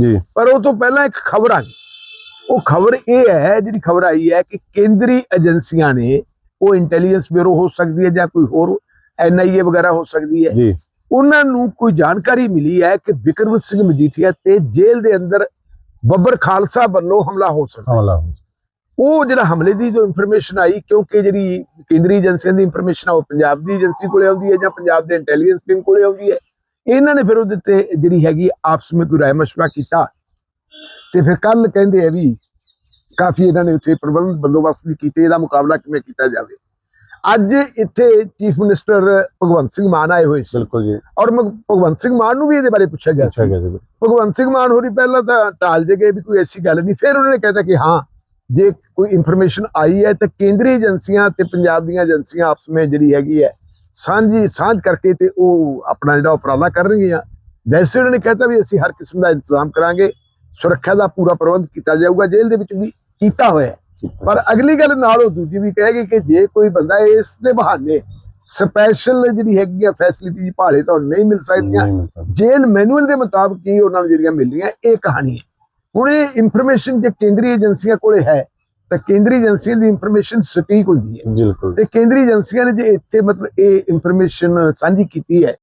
ਜੀ। ਪਰ ਉਹ ਤੋਂ ਪਹਿਲਾਂ ਇੱਕ ਖਬਰ ਆ ਗਈ ਉਹ ਖਬਰ ਇਹ ਹੈ ਜਿਹੜੀ ਖਬਰ ਆਈ ਹੈ ਕਿ ਕੇਂਦਰੀ ਏਜੰਸੀਆਂ ਨੇ ਉਹ ਇੰਟੈਲੀਜੈਂਸ ਬਿਊਰੋ ਹੋ ਸਕਦੀ ਹੈ ਜਾਂ ਕੋਈ ਹੋਰ ਐਨਆਈਏ ਵਗੈਰਾ ਹੋ ਸਕਦੀ ਹੈ। ਜੀ। ਉਹਨਾਂ ਨੂੰ ਕੋਈ ਜਾਣਕਾਰੀ ਮਿਲੀ ਹੈ ਕਿ ਵਿਕਰਮ ਸਿੰਘ ਮਜੀਠੀਆ ਤੇ ਜੇਲ੍ਹ ਦੇ ਅੰਦਰ ਬੱਬਰ ਖਾਲਸਾ ਵੱਲੋਂ ਹਮਲਾ ਹੋ ਸਕਦਾ ਹਮਲਾ ਹੋ ਉਹ ਜਿਹੜਾ ਹਮਲੇ ਦੀ ਜੋ ਇਨਫੋਰਮੇਸ਼ਨ ਆਈ ਕਿਉਂਕਿ ਜਿਹੜੀ ਕੇਂਦਰੀ ਏਜੰਸੀਆਂ ਦੀ ਇਨਫੋਰਮੇਸ਼ਨ ਆ ਉਹ ਪੰਜਾਬ ਦੀ ਏਜੰਸੀ ਕੋਲੇ ਆਉਂਦੀ ਹੈ ਜਾਂ ਪੰਜਾਬ ਦੇ ਇੰਟੈਲੀਜੈਂਸ ਟੀਮ ਕੋਲੇ ਆਉਂਦੀ ਹੈ। ਇਹਨਾਂ ਨੇ ਫਿਰ ਉਹਦੇ ਤੇ ਜਿਹੜੀ ਹੈਗੀ ਆਪਸ ਵਿੱਚ ਕੋਈ ਰਾਏ ਮਸ਼ਵਰਾ ਕੀਤਾ। ਤੇ ਫਿਰ ਕੱਲ ਕਹਿੰਦੇ ਆ ਵੀ ਕਾਫੀ ਇਹਨਾਂ ਨੇ ਉੱਥੇ ਪ੍ਰਬੰਧ ਬੰਦੋਬਸਤ ਵੀ ਕੀਤੇ ਇਹਦਾ ਮੁਕਾਬਲਾ ਕਿਵੇਂ ਕੀਤਾ ਜਾਵੇ। ਅੱਜ ਇੱਥੇ ਚੀਫ ਮਿਨਿਸਟਰ ਭਗਵੰਤ ਸਿੰਘ ਮਾਨ ਆਏ ਹੋਏ ਸੀ। ਬਿਲਕੁਲ ਜੀ। ਔਰ ਮ- ਭਗਵੰਤ ਸਿੰਘ ਮਾਨ ਨੂੰ ਵੀ ਇਹਦੇ ਬਾਰੇ ਪੁੱਛਿਆ ਗਿਆ ਸੀ। ਭਗਵੰਤ ਸਿੰਘ ਮਾਨ ਹੋਰੀ ਪਹਿਲਾਂ ਤਾਂ ਟਾਲ ਜੇ ਗਏ ਵੀ ਕੋਈ ਐਸੀ ਗੱਲ ਨਹੀਂ ਫਿਰ ਉਹਨਾਂ ਨੇ ਕਹਿਤਾ ਕਿ ਹਾਂ ਜੇ ਕੋਈ ਇਨਫੋਰਮੇਸ਼ਨ ਆਈ ਹੈ ਤਾਂ ਕੇਂਦਰੀ ਏਜੰਸੀਆਂ ਤੇ ਪੰਜਾਬ ਦੀਆਂ ਏਜੰਸੀਆਂ ਆਪਸ ਵਿੱਚ ਜਿਹੜੀ ਹੈਗੀ ਹੈ ਸਾਂਝੀ ਸਾਂਝ ਕਰਕੇ ਤੇ ਉਹ ਆਪਣਾ ਜਿਹੜਾ ਉਪਰਾਲਾ ਕਰਨਗੀਆਂ। ਵੈਸੇ ਉਹਨਾਂ ਨੇ ਕਹਿਤਾ ਵੀ ਅਸੀਂ ਹਰ ਕਿਸਮ ਦਾ ਇੰਤਜ਼ਾਮ ਕਰਾਂਗੇ ਸੁਰੱਖਿਆ ਦਾ ਪੂਰਾ ਪ੍ਰਬੰਧ ਕੀਤਾ ਜਾਊਗਾ ਜੇਲ੍ਹ ਦੇ ਵਿੱਚ ਵੀ ਕੀਤਾ ਹੋਇਆ ਪਰ ਅਗਲੀ ਗੱਲ ਨਾਲ ਉਹ ਦੂਜੀ ਵੀ ਕਹੇਗੀ ਕਿ ਜੇ ਕੋਈ ਬੰਦਾ ਇਸ ਦੇ ਬਹਾਨੇ ਸਪੈਸ਼ਲ ਜਿਹੜੀ ਹੈਗੀ ਆ ਫੈਸਿਲਿਟੀ ਭਾਲੇ ਤਾਂ ਨਹੀਂ ਮਿਲ ਸਕਦੀਆਂ। ਨਹੀਂ ਮਿਲ ਸਕਦਾ। ਜੇਲ ਮੈਨੂਅਲ ਦੇ ਮੁਤਾਬਕ ਹੀ ਉਹਨਾਂ ਨੂੰ ਜਿਹੜੀਆਂ ਮਿਲੀਆਂ ਇਹ ਕਹਾਣੀ ਹੈ। ਹੁਣ ਇਹ ਇਨਫੋਰਮੇਸ਼ਨ ਜੇ ਕੇਂਦਰੀ ਏਜੰਸੀਆਂ ਕੋਲੇ ਹੈ ਤਾਂ ਕੇਂਦਰੀ ਏਜੰਸੀਆਂ ਦੀ ਇਨਫੋਰਮੇਸ਼ਨ ਸਟੀਕ ਹੁੰਦੀ ਹੈ। ਬਿਲਕੁਲ। ਤੇ ਕੇਂਦਰੀ ਏਜੰਸੀਆਂ ਨੇ ਜੇ ਇੱਥੇ ਮਤਲਬ ਇਹ ਇਨਫੋਰਮੇਸ਼ਨ ਸਾਂਝੀ ਕੀਤੀ ਹੈ